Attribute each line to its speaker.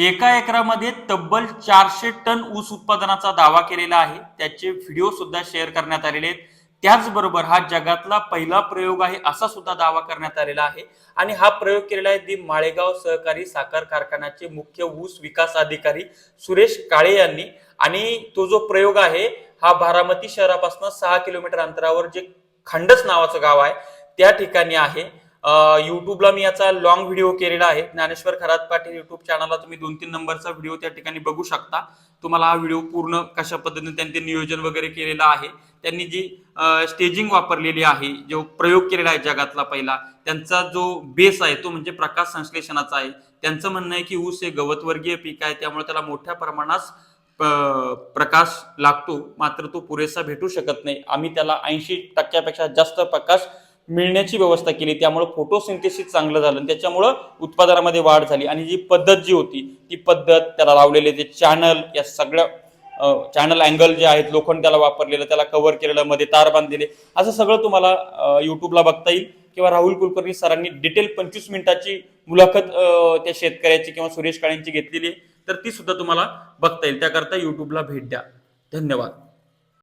Speaker 1: एका एकरामध्ये तब्बल चारशे टन ऊस उत्पादनाचा दावा केलेला आहे. त्याचे व्हिडिओ सुद्धा शेअर करण्यात आलेले आहेत. त्याचबरोबर हा जगातला पहिला प्रयोग आहे असा सुद्धा दावा करण्यात आलेला आहे. आणि हा प्रयोग केलेला आहे दी माळेगाव सहकारी साखर कारखान्याचे मुख्य ऊस विकास अधिकारी सुरेश काळे यांनी. आणि तो जो प्रयोग आहे हा बारामती शहरापासून सहा किलोमीटर अंतरावर जे खंडस नावाचं गाव आहे त्या ठिकाणी आहे. युट्यूबला मी याचा लॉंग व्हिडिओ केलेला आहे. ज्ञानेश्वर खरात पाटील युट्यूब चॅनलला तुम्ही दोन तीन नंबरचा व्हिडिओ त्या ठिकाणी बघू शकता. तुम्हाला हा व्हिडिओ पूर्ण कशा पद्धतीने त्यांनी नियोजन वगैरे केलेलं आहे. त्यांनी जी स्टेजिंग वापरलेली आहे जो प्रयोग केलेला आहे जगातला पहिला त्यांचा जो बेस आहे तो म्हणजे प्रकाश संश्लेषणाचा आहे. त्यांचं म्हणणं आहे की ऊस हे गवतवर्गीय पीक आहे त्यामुळे त्याला मोठ्या प्रमाणात प्रकाश लागतो. मात्र तो पुरेसा भेटू शकत नाही. आम्ही त्याला ऐंशी टक्क्यापेक्षा जास्त प्रकाश मिळण्याची व्यवस्था केली. त्यामुळे फोटोसिंथेसिस चांगलं झालं आणि त्याच्यामुळं उत्पादनामध्ये वाढ झाली. आणि जी पद्धत जी होती ती पद्धत त्याला लावलेले जे चॅनल या सगळ्या चॅनल अँगल जे आहेत लोखंड त्याला वापरलेलं त्याला कव्हर केलेलं मध्ये तार बांधलेले असं सगळं तुम्हाला युट्यूबला बघता येईल. किंवा राहुल कुलकर्णी सरांनी डिटेल पंचवीस मिनिटाची मुलाखत त्या शेतकऱ्याची किंवा सुरेश काळेंची घेतलेली तर ती सुद्धा तुम्हाला बघता येईल. त्याकरता युट्यूबला भेट द्या. धन्यवाद.